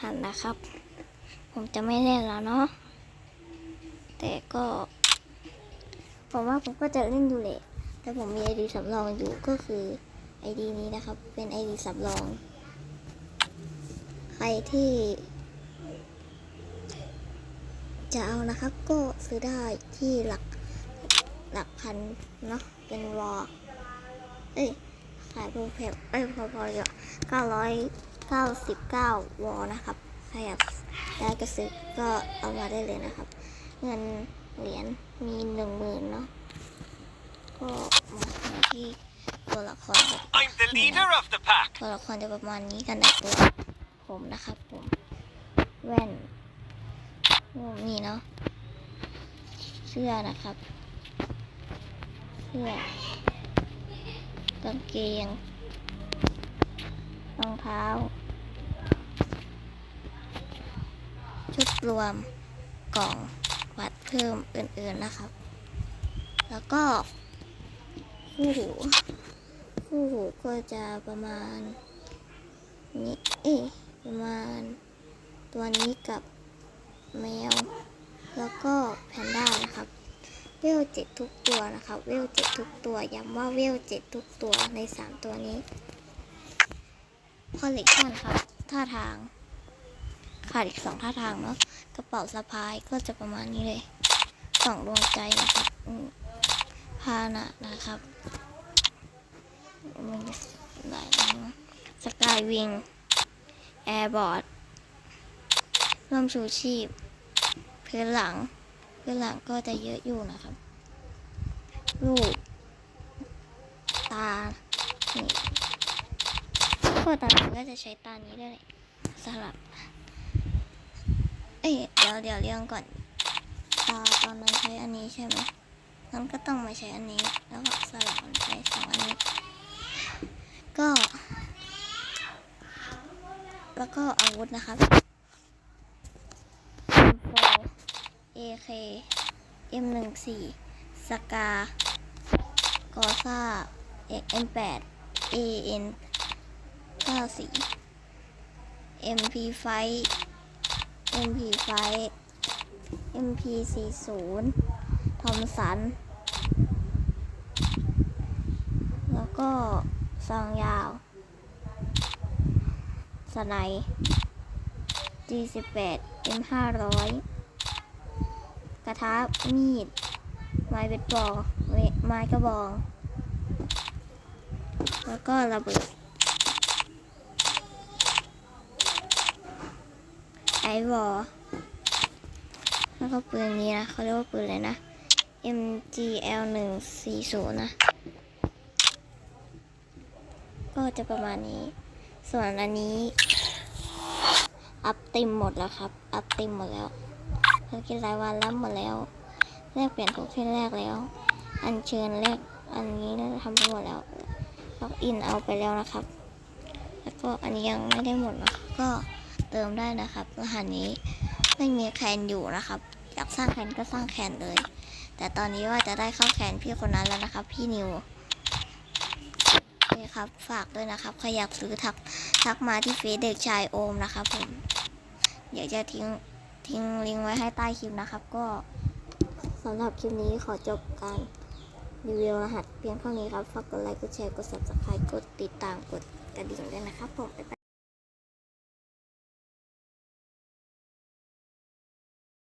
พันนะครับ ผมจะไม่เล่นแล้วเนาะแต่ก็ผมว่าผมก็จะเล่นอยู่แหละแต่ผมมีไอดีสำรองอยู่ก็คือไอดีนี้นะครับ เป็นไอดีสำรอง ใครที่ จะเอานะครับก็ซื้อได้ที่หลักหลักพันเนาะเป็นวอเอ้ยขายโปรแพลเอ้ยพอพออยู่เก้าร้อย เก้าสิบเก้าวอนะครับใครอยากได้ก็ซื้อก็เอามาได้เลยนะครับ เงินเหรียญมีหนึ่งหมื่นเนาะก็มาที่ตัวละครกัน I'm the leader of the pack. ตัวละครจะประมาณนี้กันแต่ตัวผมนะครับผมแว่นนี่เนาะเสื้อนะครับ เสื้อกางเกงรองเท้า ชุดรวมกล่องวัดเพิ่มอื่นๆนะครับ แล้วก็คู่หูคู่หูก็จะประมาณนี้เอ๊ประมาณ ตัวนี้กับแมว แล้วก็แพนด้านะครับ เวลเจ็ดทุกตัวนะครับ เวลเจ็ดทุกตัว ย้ำว่าเวลเจ็ดทุกตัวในสามตัวนี้ คอลเลกชันครับ ท่าทาง ขาดอีกสองท่าทางเนาะกระเป๋าสะพายก็จะประมาณนี้เลยสองดวงใจนะครับพานะนะครับมีหลายอันนะสกายวิงแอร์บอร์ดร่มชูชีพ พื้นหลัง พื้นหลังก็จะเยอะอยู่นะครับลูกตานี่ก็ตาผมก็จะใช้ตานี้ด้วยแหละสลับ เอ้ยเดี๋ยวเดี๋ยวเรียงก่อนตาตอนนั้นใช้อันนี้ใช่ไหมงั้นก็ต้องมาใช้อันนี้ แล้วก็สลับมันใช้สองอันนี้ ก็ แล้วก็อาวุธนะครับ M4 AK M14 สกากอซ่า M8 AN 94 MP5 MP5 MP40 ทอมสัน แล้วก็ซองยาว สไน G18 M500 กระทะมีด ไม้เบสบอลไม้กระบอง แล้วก็ระเบิด ไอ วอลแล้วก็ปืนนี้นะเขาเรียกว่าปืนอะไรนะ MGL 140นะ ก็จะประมาณนี้ ส่วนอันนี้ อัพเต็มหมดแล้วครับ อัพเต็มหมดแล้วภารกิจรายวันรับหมดแล้วแลกเปลี่ยนโทเค็นแรกแล้ว อัญเชิญแรกอันนี้น่าทำไปหมดแล้วล็อกอินเอาไปแล้วนะครับ แล้วก็อันนี้ยังไม่ได้หมดนะก็ เติมได้นะครับรหัสนี้ไม่มีแคนอยู่นะครับ อยากสร้างแคนก็สร้างแคนเลย แต่ตอนนี้ว่าจะได้เข้าแคนพี่คนนั้นแล้วนะครับ พี่นิวนี่ครับฝากด้วยนะครับใครอยากซื้อทักทักมาที่เฟซเด็กชายโอมนะครับผมเดี๋ยวจะทิ้งทิ้งลิงก์ไว้ให้ใต้คลิปนะครับ ก็สำหรับคลิปนี้ขอจบการรีวิวรหัสเพียงเท่านี้ครับ ฝากกดไลค์ กดแชร์ กด subscribe กดติดตาม กดกระดิ่งด้วยนะครับผมบ๊ายบาย